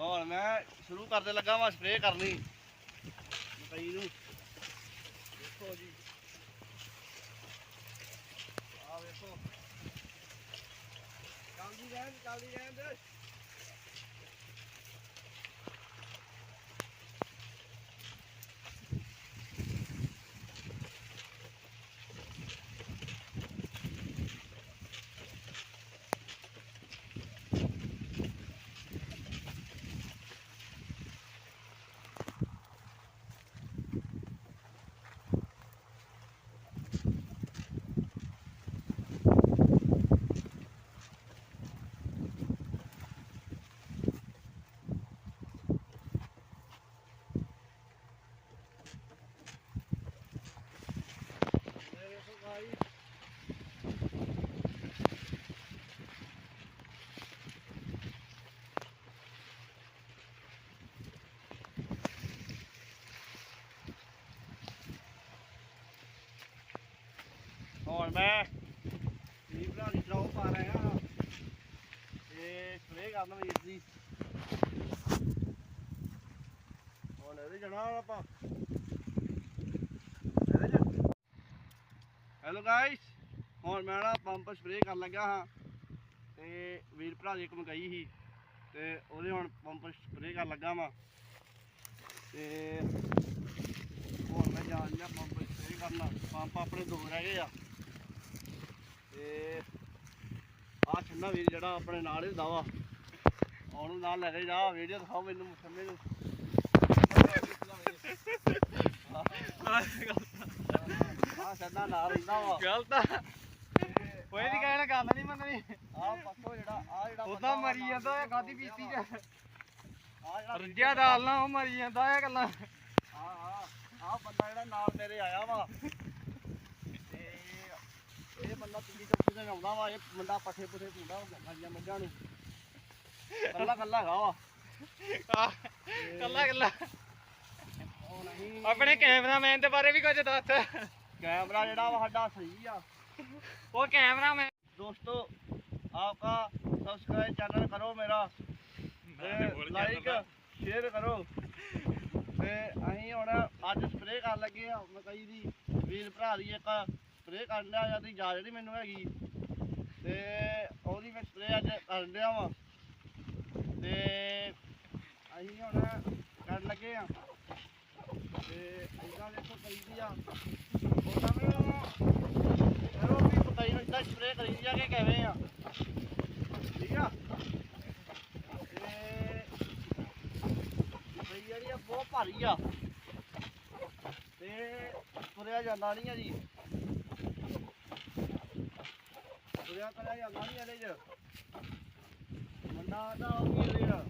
ਹੁਣ ਮੈਂ ਸ਼ੁਰੂ ਕਰਦੇ ਲੱਗਾ ਵਾ ਸਪਰੇਅ ਕਰਨੀ। ਮਕਈ ਨੂੰ। ਦੇਖੋ ਜੀ। ਆ ਵੇਖੋ। ਚੱਲਦੀ ਰਹਿਣ ਚੱਲਦੀ ਰਹਿਣ। ਦੇ ਹੁਣ ਮੈਂ ਵੀਰ ਭਰਾ ਦੀ ਟਰਾਉ ਪਾ ਰਿਹਾ ਹਾਂ। ਤੇ ਸਪਰੇਅ ਕਰਨ ਵੀਰ ਦੀ ਹੁਣ ਇਹਦੇ ਜਾਣਾ ਆਪਾਂ। ਇਹਦੇ ਚ ਹੈਲੋ ਗਾਇਸ ਹੁਣ ਮੈਂ ਨਾ ਪੰਪ ਸਪਰੇਅ ਕਰਨ ਲੱਗਾ ਹਾਂ। ਤੇ ਵੀਰ ਭਰਾ ਦੀ ਇੱਕ ਮੰਗਾਈ ਸੀ। ਤੇ ਉਹਦੇ ਹੁਣ ਪੰਪ ਸਪਰੇਅ ਕਰਨ ਲੱਗਾ ਵਾਂ। ਤੇ ਹੁਣ ਮੈਂ ਜਾਣ ਲਿਆ ਪੰਪ ਸਪਰੇਅ ਕਰਨਾ। ਪੰਪ ਆਪਣੇ ਦੋ ਰਹਿ ਗਏ ਆ ਤੇ ਆਹ ਛੰਨਾ ਵੀਰ ਜਿਹੜਾ ਆਪਣੇ ਨਾਲ ਹੀ ਹੁੰਦਾ ਵਾ। ਉਹਨੂੰ ਨਾਲ ਲੈ ਕੇ ਜਾ ਵੀਡੀਓ ਦਿਖਾਓ ਮੈਨੂੰ ਮੁਸੰਮੇ ਨੂੰ। ਆਹ ਛੰਨਾ ਨਾਲ ਰਹਿੰਦਾ ਵਾ। ਗਲਤ ਆ। ਕੋਈ ਨਹੀਂ ਕਹਿਣਾ ਗੱਲ ਨਹੀਂ ਮੰਨਣੀ। ਆਹ ਪੱਕੋ ਜਿਹੜਾ ਆ ਜਿਹੜਾ ਉਹਦਾ ਮਰੀ ਜਾਂਦਾ ਹੈ ਗਾਦੀ ਪੀਤੀ ਚ ਆ ਜਿਹੜਾ ਰੱਜਿਆ ਦਾਲ ਨਾ ਉਹ ਮਰੀ ਜਾਂਦਾ ਹੈ ਗੱਲਾਂ। ਆ ਆ ਆ ਬੰਦਾ ਜਿਹੜਾ ਨਾਲ ਮੇਰੇ ਆਇਆ ਵਾ। ਤੇ ਇਹ ਬੰਦਾ ਕਰਦਾ ਵਾ ਇਹ ਮੁੰਡਾ ਪੱਠੇ ਪੁੱਠੇ ਪੂੰਦਾ ਉਹ ਗੱਲਾਂ ਮੰਝਾਂ ਨੂੰ। ਕੱਲਾ ਕੱਲਾ ਹੈਗਾ ਵਾ ਕੱਲਾ ਕੱਲਾ। ਆਪਣੇ ਕੈਮਰਾਮੈਨ ਦੇ ਬਾਰੇ ਵੀ ਕੁਝ ਦੱਸ। ਕੈਮਰਾ ਜਿਹੜਾ ਵਾ ਸਾਡਾ ਸਹੀ ਆ। ਉਹ ਕੈਮਰਾਮੈਨ। ਦੋਸਤੋ ਆਪਕਾ ਸਬਸਕ੍ਰਾਈਬ ਚੈਨਲ ਕਰੋ ਮੇਰਾ ਲਾਈਕ ਸ਼ੇਅਰ ਕਰੋ। ਤੇ ਅਸੀਂ ਹੁਣ ਅੱਜ ਸਪਰੇਅ ਕਰਨ ਲੱਗੇ ਆ। ਮਕਾਈ ਦੀ ਵੀਰ ਭਰਾ ਦੀ ਇੱਕ ਸਪਰੇਅ ਕਰਨ ਲਿਆ ਜਾਂ ਦੀ ਜਾ ਜਿਹੜੀ ਮੈਨੂੰ ਹੈਗੀ। ਕਰਨ ਲਿਆ ਵਾਂ। ਤੇ ਅਸੀਂ ਹੁਣ ਕਰਨ ਲੱਗੇ ਆ। ਤੇ ਇਹਦਾ ਦੇਖੋ ਕਰੀ ਆ। ਉਹਨਾਂ ਨੂੰ ਕਰੋ ਵੀ ਮਕਈ ਨੂੰ ਇਦਾਂ ਸਪਰੇਅ ਕਰੀ ਆ ਕਿ ਕਿਵੇਂ ਆ। ਠੀਕ ਆ? ਤੇ ਜਿਹੜੀ ਆ ਬਹੁਤ ਭਾਰੀ ਆ। ਤੇ ਤੁਰਿਆ ਜਾਂਦਾ ਨਹੀਂ ਆ ਜੀ। Buraya kadar yazmam gelecek. Bundan da o geliyor.